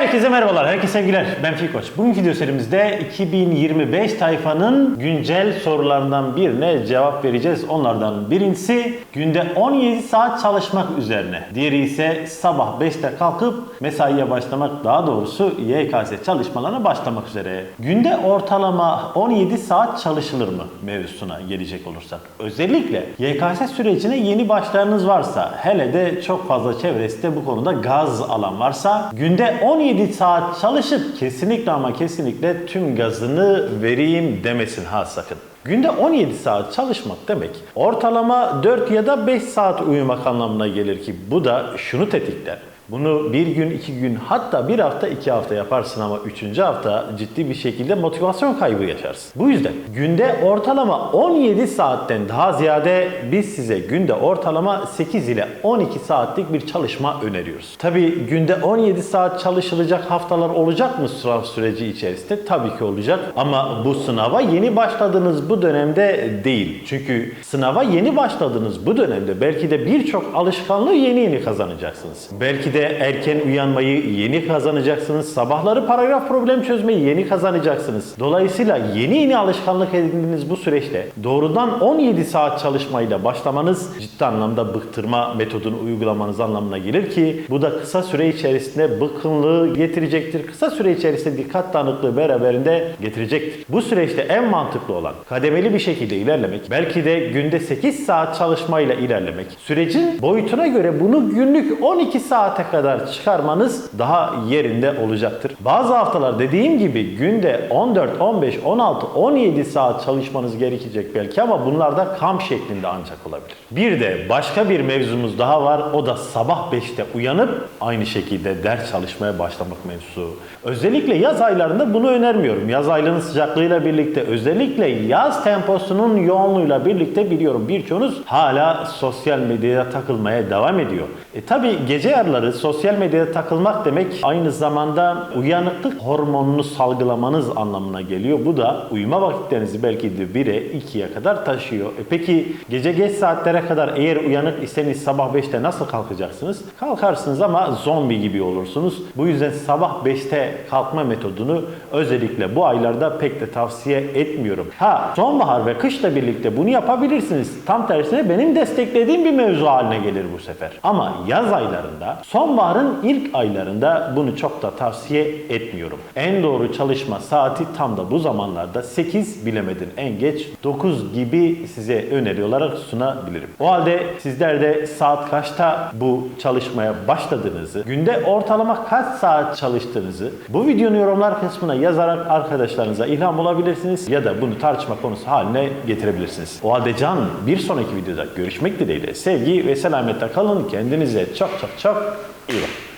Herkese merhabalar, herkese sevgiler. Ben Fikoç. Bugünkü video serimizde 2025 tayfanın güncel sorularından birine cevap vereceğiz. Onlardan birincisi günde 17 saat çalışmak üzerine. Diğeri ise sabah 5'te kalkıp mesaiye başlamak, daha doğrusu YKS çalışmalarına başlamak üzere. Günde ortalama 17 saat çalışılır mı mevzusuna gelecek olursak. Özellikle YKS sürecine yeni başlayanınız varsa, hele de çok fazla çevresinde bu konuda gaz alan varsa günde 17 saat çalışıp kesinlikle ama kesinlikle tüm gazını vereyim demesin ha sakın. Günde 17 saat çalışmak demek ortalama 4 ya da 5 saat uyumak anlamına gelir ki bu da şunu tetikler. Bunu bir gün, iki gün hatta bir hafta, iki hafta yaparsın ama üçüncü hafta ciddi bir şekilde motivasyon kaybı yaşarsın. Bu yüzden günde ortalama 17 saatten daha ziyade biz size günde ortalama 8 ile 12 saatlik bir çalışma öneriyoruz. Tabi günde 17 saat çalışılacak haftalar olacak mı sınav süreci içerisinde? Tabii ki olacak ama bu sınava yeni başladığınız bu dönemde değil. Çünkü sınava yeni başladığınız bu dönemde belki de birçok alışkanlığı yeni yeni kazanacaksınız. Belki de erken uyanmayı yeni kazanacaksınız. Sabahları paragraf problem çözmeyi yeni kazanacaksınız. Dolayısıyla yeni yeni alışkanlık edindiğiniz bu süreçte doğrudan 17 saat çalışmayla başlamanız ciddi anlamda bıktırma metodunu uygulamanız anlamına gelir ki bu da kısa süre içerisinde bıkkınlığı getirecektir. Kısa süre içerisinde dikkat dağınıklığı beraberinde getirecektir. Bu süreçte en mantıklı olan kademeli bir şekilde ilerlemek, belki de günde 8 saat çalışmayla ilerlemek, sürecin boyutuna göre bunu günlük 12 saate kadar çıkarmanız daha yerinde olacaktır. Bazı haftalar dediğim gibi günde 14, 15, 16, 17 saat çalışmanız gerekecek belki ama bunlar da kamp şeklinde ancak olabilir. Bir de başka bir mevzumuz daha var. O da sabah 5'te uyanıp aynı şekilde ders çalışmaya başlamak mevzusu. Özellikle yaz aylarında bunu önermiyorum. Yaz aylarının sıcaklığıyla birlikte özellikle yaz temposunun yoğunluğuyla birlikte biliyorum birçoğunuz hala sosyal medyaya takılmaya devam ediyor. E tabi gece yarıları sosyal medyada takılmak demek aynı zamanda uyanıklık hormonunu salgılamanız anlamına geliyor. Bu da uyuma vakitlerinizi belki de 1'e 2'ye kadar taşıyor. E peki gece geç saatlere kadar eğer uyanık iseniz sabah 5'te nasıl kalkacaksınız? Kalkarsınız ama zombi gibi olursunuz. Bu yüzden sabah 5'te kalkma metodunu özellikle bu aylarda pek de tavsiye etmiyorum. Ha sonbahar ve kışla birlikte bunu yapabilirsiniz. Tam tersine benim desteklediğim bir mevzu haline gelir bu sefer. Ama yaz aylarında sonbaharın ilk aylarında bunu çok da tavsiye etmiyorum. En doğru çalışma saati tam da bu zamanlarda 8 bilemedin en geç 9 gibi size öneri olarak sunabilirim. O halde sizler de saat kaçta bu çalışmaya başladığınızı, günde ortalama kaç saat çalıştığınızı bu videonun yorumlar kısmına yazarak arkadaşlarınıza ilham olabilirsiniz ya da bunu tartışma konusu haline getirebilirsiniz. O halde can bir sonraki videoda görüşmek dileğiyle sevgi ve selametle kalın. Kendinize çok çok çok Ilan.